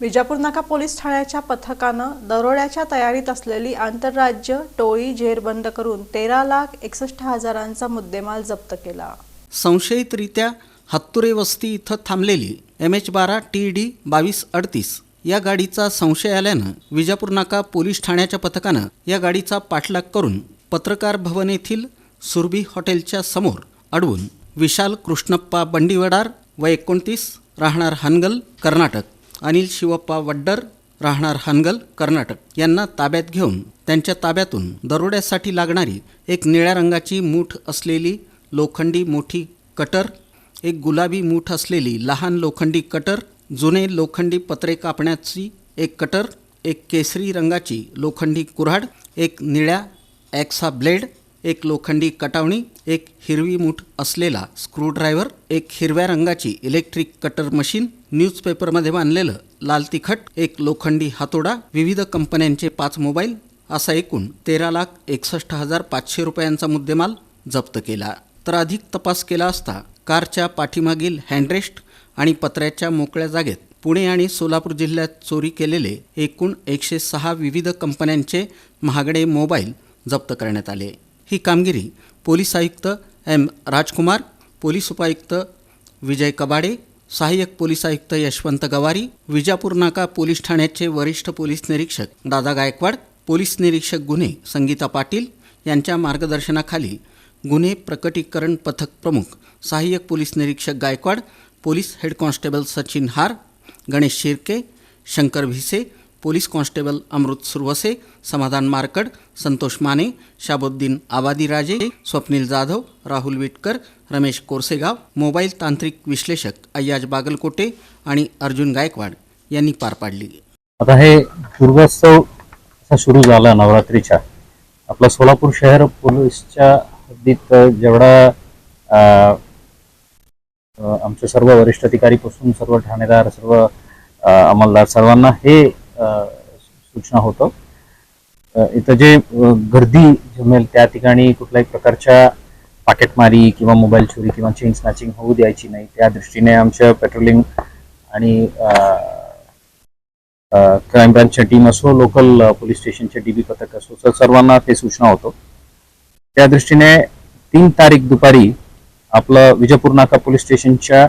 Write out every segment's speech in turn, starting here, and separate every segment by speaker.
Speaker 1: विजापूर नाका पोलीस ठाण्याच्या पथकानं दरोड्याच्या तयारीत असलेली आंतरराज्य टोळी जेरबंद करून तेरा लाख एकसष्ट हजारांचा मुद्देमाल जप्त केला.
Speaker 2: संशयितरित्या हत्तुरे वस्ती इथं थांबलेली एम एच बारा टी डी बावीस अडतीस या गाडीचा संशय आल्यानं विजापूर नाका पोलीस ठाण्याच्या पथकानं या गाडीचा पाठलाग करून पत्रकार भवन येथील सुरभी हॉटेलच्या समोर अडवून विशाल कृष्णप्पा बंडीवडार व एकोणतीस राहणार हनगल कर्नाटक. अनिल शिवप्पा वड्डर राहणार हनगल कर्नाटक. यांना ताब्यात घेऊन त्यांच्या ताब्यातून दरोड्यासाठी लागणारी एक निळ्या रंगाची मूठ असलेली लोखंडी मोठी कटर एक गुलाबी मूठ असलेली लहान लोखंडी कटर जुने लोखंडी पत्रे कापण्याची एक कटर एक केसरी रंगाची लोखंडी कुऱ्हाड एक निळ्या ॲक्सा ब्लेड एक लोखंडी कटावणी एक हिरवी मूठ असलेला स्क्रूड्रायव्हर एक हिरव्या रंगाची इलेक्ट्रिक कटर मशीन न्यूजपेपरमध्ये बांधलेलं लाल तिखट एक लोखंडी हातोडा विविध कंपन्यांचे पाच मोबाईल असा एकूण तेरा लाख एकसष्ट हजार पाचशे रुपयांचा मुद्देमाल जप्त केला. तर अधिक तपास केला असता कारच्या पाठीमागील हँडरेस्ट आणि पत्र्याच्या मोकळ्या जागेत पुणे आणि सोलापूर जिल्ह्यात चोरी केलेले एकूण एकशे सहा विविध कंपन्यांचे महागडे मोबाईल जप्त करण्यात आले. ही कामगिरी पोलीस आयुक्त एम राजकुमार पोलीस उपायुक्त विजय कबाडे सहाय्यक पोलीस आयुक्त यशवंत गवारी विजापूर नाका पोलीस ठाण्याचे वरिष्ठ पोलीस निरीक्षक दादा गायकवाड पोलीस निरीक्षक गुन्हे संगीता पाटील यांच्या मार्गदर्शनाखाली गुन्हे प्रकटीकरण पथक प्रमुख सहाय्यक पोलीस निरीक्षक Gaikwad police head constable Sachin हार Ganesh Shirke Shankar Bhise police constable Amrut Suravase Samadhan Markad Santosh Mane Shabuddin Abadi Raje Swapnil Jadhav Rahul Vitkar Ramesh Korsegaon mobile तांत्रिक विश्लेषक अय्याज बागलकोटे आणि अर्जुन गायकवाड यांनी पार पाडली.
Speaker 3: आता हे दुर्गोत्सव सुरू झाला नवरात्रीच्या. आपला सोलापूर शहर पोलीसच्या हद्दीत जेवढा आमचे सर्व वरिष्ठ अधिकारीपासून सर्व ठाणेदार सर्व अंमलदार सर्वांना हे सूचना होतं. इथं जे गर्दी जमेल त्या ठिकाणी कुठल्याही प्रकारच्या पाकेटमारी किंवा मोबाईल चोरी किंवा चेन स्नॅचिंग होऊ द्यायची नाही. त्या दृष्टीने आमच्या पेट्रोलिंग आणि क्राईम ब्रांचच्या टीम असो लोकल पोलीस स्टेशनचे डीबी पथक असो तर सर्वांना ते सूचना होतो. त्या दृष्टीने तीन तारीख दुपारी आपलं विजयपूर नाका पोलीस स्टेशनच्या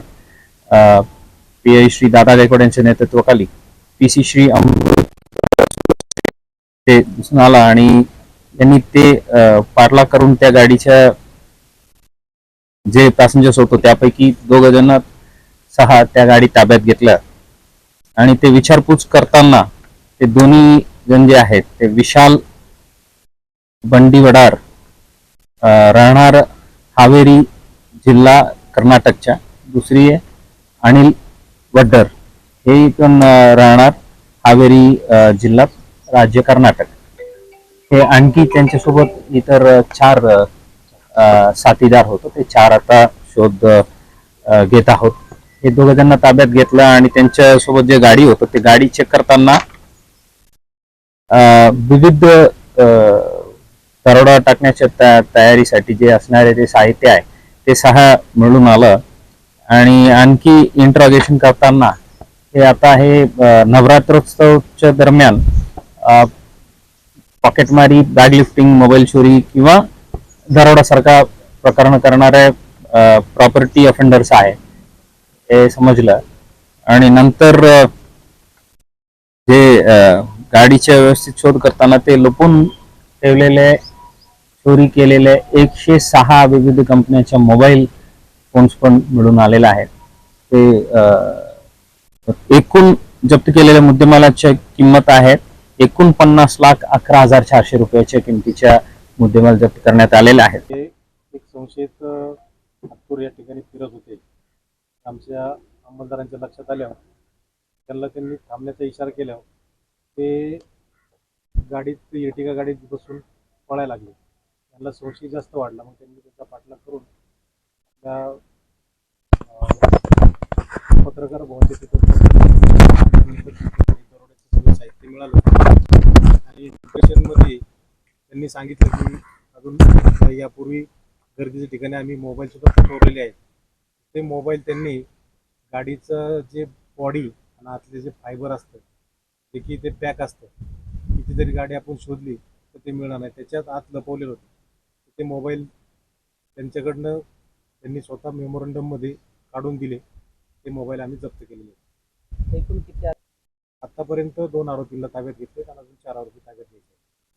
Speaker 3: पी आय श्री दादा गायकवाड यांच्या नेतृत्वाखाली पी सी श्री अमृत ते दिसून आला आणि त्यांनी ते अं, पाठलाग करून त्या गाडीच्या जे पॅसेंजर्स होतो त्यापैकी दोघ जण सहा त्या गाडी ताब्यात घेतल्या. आणि ते विचारपूस करताना ते दोन्ही जण जे आहेत ते विशाल बंडी वडार राहणार हावेरी जिल्हा कर्नाटकच्या दुसरी आहे अनिल वड्डर. हे पण राहणार हावेरी जिल्हा राज्य कर्नाटक. हे आणखी त्यांच्यासोबत इतर चार साथीदार होतो. ते चार आता शोध घेत आहोत. हे दोघं त्यांना ताब्यात घेतलं आणि त्यांच्यासोबत जे गाडी होतं ते गाडी चेक करताना अं, विविध दरोडा टाकण्याच्या तयारीसाठी जे असणारे जे साहित्य आहे ते सहा मिळून आलं. आणि आणखी इंट्रॉगेशन करताना हे आता हे नवरात्रोत्सवच्या दरम्यान पॉकेटमारी बॅग लिफ्टिंग मोबाईल चोरी किंवा दरोडासारखा प्रकरण करणाऱ्या प्रॉपर्टी ऑफेंडर्स आहे हे समजलं. आणि नंतर जे गाडीच्या व्यवस्थित शोध करताना ते लपून ठेवलेले चोरी केलेले एकशे सहा विविध कंपन्यांच्या मोबाईल फोन्स पण मिळून आलेले आहेत. ते अ, एकूण जप्त केलेल्या मुद्देमालाच्या किंमत आहे एकोणपन्नास लाख अकरा हजार चारशे रुपयाच्या किमतीच्या मुद्देमाल जप्त करण्यात आलेले आहे
Speaker 4: ते एक संशयित नागपूर या ठिकाणी फिरत होते. आमच्या अंमलदारांच्या लक्षात आल्यावर त्यांना त्यांनी थांबण्याचा इशारा केल्यावर ते गाडीत इर्टिगा गाडीत बसून पळायला लागले. त्यांना संशय जास्त वाढला मग त्यांनी त्याचा पाठलाग करून त्या पत्रकार भवनच्या तिथं साहित्य मिळालं. आणि डिप्रेशनमध्ये त्यांनी सांगितलं की अजून यापूर्वी गर्दीच्या ठिकाणी आम्ही मोबाईल सुद्धा फसवलेले आहेत. ते मोबाईल त्यांनी गाडीचं जे बॉडी आणि आतले जे फायबर असतं जे की ते पॅक असतं. किती जरी गाडी आपण शोधली तर ते मिळणार नाही. त्याच्यात आत लपवलेलं होतं. ते मोबाईल त्यांच्याकडनं त्यांनी स्वतः मेमोरंडममध्ये काढून दिले. ते मोबाईल आम्ही जप्त केलेले
Speaker 5: एकूण किती
Speaker 4: आतापर्यंत दोन आरोपींना ताब्यात घेतले आणि अजून चार आरोपी ताब्यात घ्यायचे